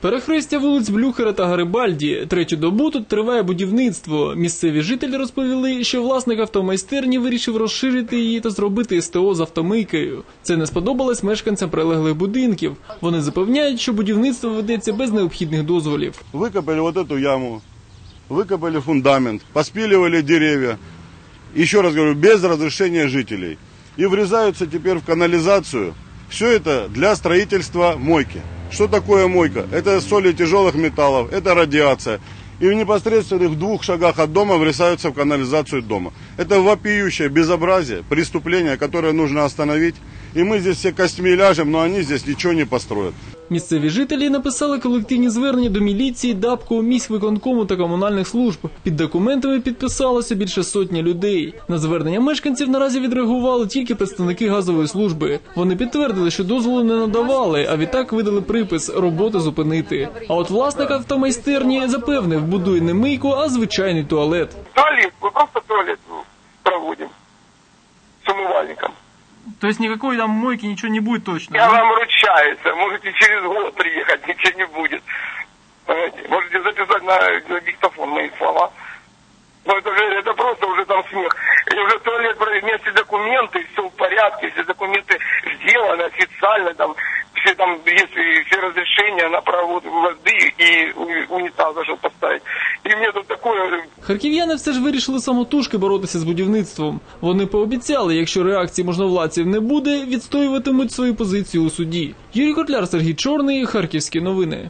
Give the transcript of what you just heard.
Перехрестя вулиць Блюхера та Гарибальді. Третю добу тут триває будівництво. Місцеві жителі розповіли, що власник автомайстерні вирішив розширити її та зробити СТО з автомийкою. Це не сподобалось мешканцям прилеглих будинків. Вони запевняють, що будівництво ведеться без необхідних дозволів. Выкопали вот эту яму, выкопали фундамент, поспиливали деревья. Еще раз говорю, без разрешения жителей. И врезаются теперь в канализацию. Все это для строительства мойки. Что такое мойка? Это соли тяжелых металлов, это радиация. И в непосредственных двух шагах от дома врезаются в канализацию дома. Это вопиющее безобразие, преступление, которое нужно остановить. И мы здесь все костьми ляжем, но они здесь ничего не построят. Місцеві жителі написали колективні звернення до міліції, ДАПКу, міськвиконкому та комунальних служб. Під документами підписалося більше сотні людей. На звернення мешканців наразі відреагували тільки представники газової служби. Вони підтвердили, що дозволу не надавали, а відтак видали припис роботи зупинити. А от власник автомайстерні запевнив, будує не мийку, а звичайний туалет. Туалет, просто туалет Тобто ніякої там мойки нічого не буде точно. Я вам ручаюсь, можете через год приехать, ничего не будет. Понимаете? Можете записать на, на диктофон мои слова. Но это же это просто уже там смех. И уже туалет, вместе документы, все в порядке, все документы сделаны официально, там все там есть и все разрешения на провод воды и у- унитаз даже поставить. Харків'яни все ж вирішили самотужки боротися з будівництвом. Вони пообіцяли, якщо реакції можновладців не буде, відстоюватимуть свою позицію у суді. Юрій Котляр, Сергій Чорний, Харківські новини.